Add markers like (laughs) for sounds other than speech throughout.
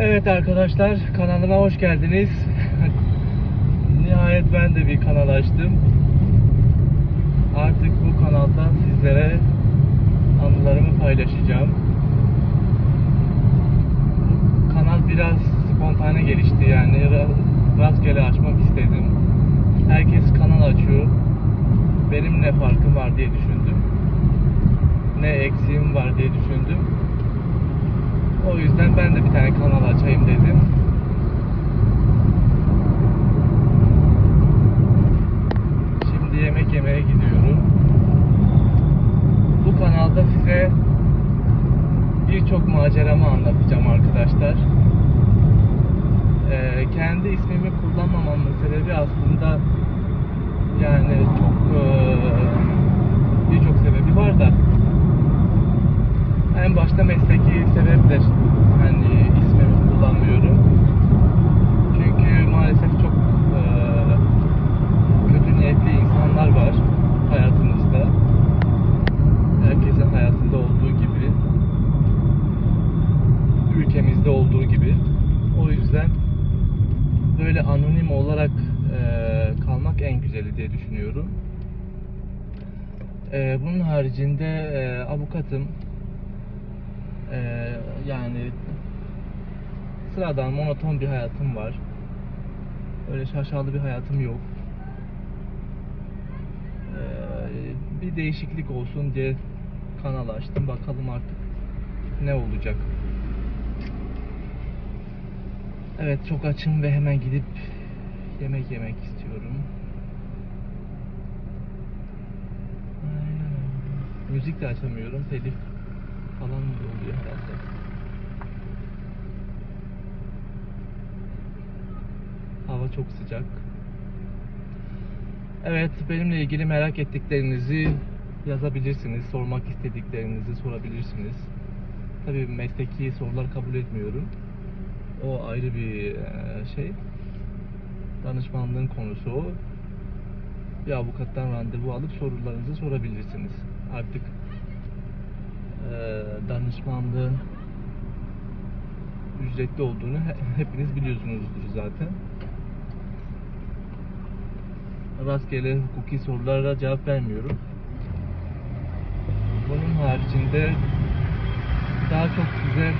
Evet arkadaşlar kanalıma hoş geldiniz. (laughs) Nihayet ben de bir kanal açtım. Artık bu kanaldan sizlere anılarımı paylaşacağım. Kanal biraz spontane gelişti yani ra- rastgele açmak istedim. Herkes kanal açıyor. Benim ne farkım var diye düşündüm. Ne eksiğim var diye düşündüm. O yüzden ben de bir tane kanal açayım dedim. Şimdi yemek yemeye gidiyorum. Bu kanalda size birçok maceramı anlatacağım arkadaşlar. Ee, kendi ismimi kullanmamamın sebebi aslında yani çok eee, birçok sebebi var da en başta mesleki sebepler. Hani ismimi kullanmıyorum. Çünkü maalesef çok eee, kötü niyetli insanlar var hayatımızda. Herkesin hayatında olduğu gibi. Ülkemizde olduğu gibi. O yüzden böyle anonim olarak eee, kalmak en güzeli diye düşünüyorum. Eee, bunun haricinde eee, avukatım. Eee, yani sıradan monoton bir hayatım var. Öyle şaşalı bir hayatım yok. Eee, bir değişiklik olsun diye kanal açtım. Bakalım artık ne olacak. Evet çok açım ve hemen gidip yemek yemek istiyorum. Müzik de açamıyorum. Telif falan oluyor herhalde. Hava çok sıcak. Evet, benimle ilgili merak ettiklerinizi yazabilirsiniz, sormak istediklerinizi sorabilirsiniz. Tabii mesleki sorular kabul etmiyorum. O ayrı bir şey. Danışmanlığın konusu o. Bir avukattan randevu alıp sorularınızı sorabilirsiniz. Artık eee, danışmanlığın ücretli olduğunu he- hepiniz biliyorsunuzdur zaten. Rastgele hukuki sorulara cevap vermiyorum. Bunun haricinde daha çok size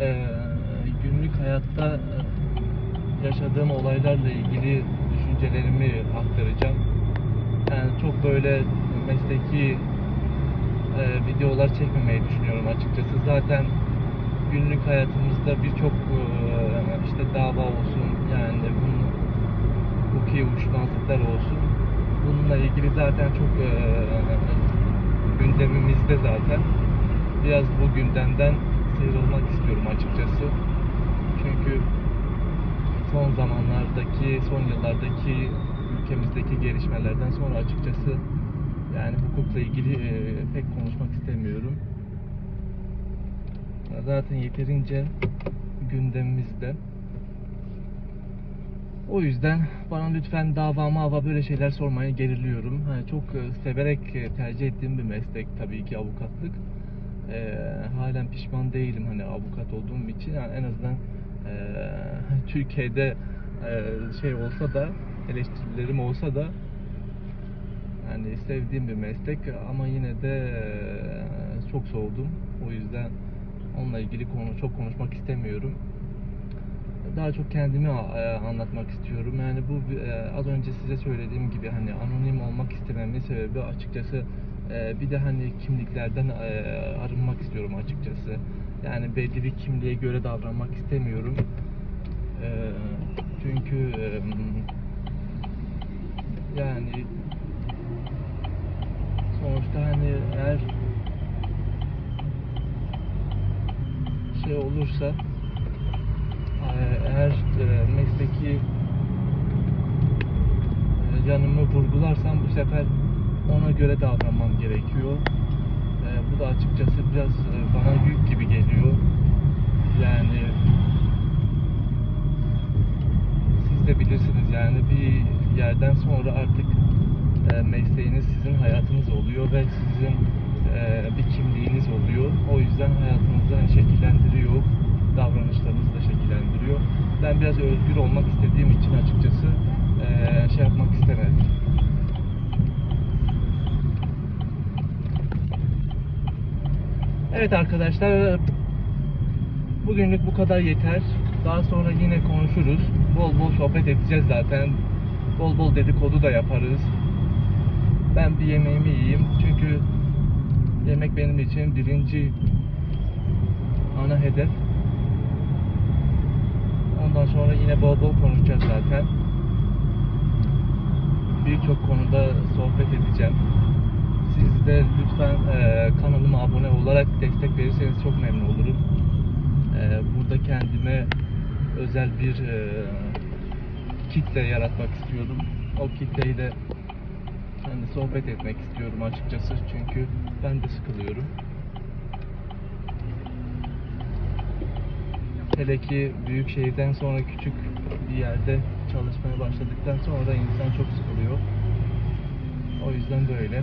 eee, günlük hayatta yaşadığım olaylarla ilgili düşüncelerimi aktaracağım. Yani çok böyle mesleki eee, videolar çekmemeyi düşünüyorum açıkçası. Zaten günlük hayatımızda birçok eee, işte dava olsun yani bunun hukuki uçmazlıklar olsun. Bununla ilgili zaten çok eee, gündemimizde zaten. Biraz bu gündemden sıyrılmak istiyorum açıkçası. Çünkü son zamanlardaki, son yıllardaki ülkemizdeki gelişmelerden sonra açıkçası yani hukukla ilgili eee, pek konuşmak istemiyorum. Zaten yeterince gündemimizde. O yüzden bana lütfen dava mava böyle şeyler sormayı geriliyorum. Hani çok e, severek e, tercih ettiğim bir meslek tabii ki avukatlık. Ee, halen pişman değilim hani avukat olduğum için. Yani en azından e, (laughs) Türkiye'de e, şey olsa da eleştirilerim olsa da yani sevdiğim bir meslek ama yine de e, çok soğudum. O yüzden onunla ilgili konu çok konuşmak istemiyorum daha çok kendimi e, anlatmak istiyorum. Yani bu e, az önce size söylediğim gibi hani anonim olmak istememin sebebi açıkçası e, bir de hani kimliklerden e, arınmak istiyorum açıkçası. Yani belli bir kimliğe göre davranmak istemiyorum. E, çünkü e, yani sonuçta hani eğer şey olursa ee, eğer e, mesleki e, yanımı vurgularsam bu sefer ona göre davranmam gerekiyor. E, bu da açıkçası biraz e, bana yük gibi geliyor. Yani siz de bilirsiniz yani bir yerden sonra artık e, mesleğiniz sizin hayatınız oluyor ve sizin e, bir kimliğiniz oluyor. O yüzden hayatınızı şekillendiriyor. davranışlarınızı da şekillendiriyor. Ben biraz özgür olmak istediğim için açıkçası eee, şey yapmak istemedim. Evet arkadaşlar bugünlük bu kadar yeter. Daha sonra yine konuşuruz. Bol bol sohbet edeceğiz zaten. Bol bol dedikodu da yaparız. Ben bir yemeğimi yiyeyim. Çünkü yemek benim için birinci ana hedef. Ondan sonra yine bol bol konuşacağız zaten. Birçok konuda sohbet edeceğim. Siz de lütfen e, kanalıma abone olarak destek verirseniz çok memnun olurum. E, burada kendime özel bir e, kitle yaratmak istiyorum. O kitleyle yani sohbet etmek istiyorum açıkçası çünkü ben de sıkılıyorum. Hele ki büyük şehirden sonra küçük bir yerde çalışmaya başladıktan sonra insan çok sıkılıyor. O yüzden böyle.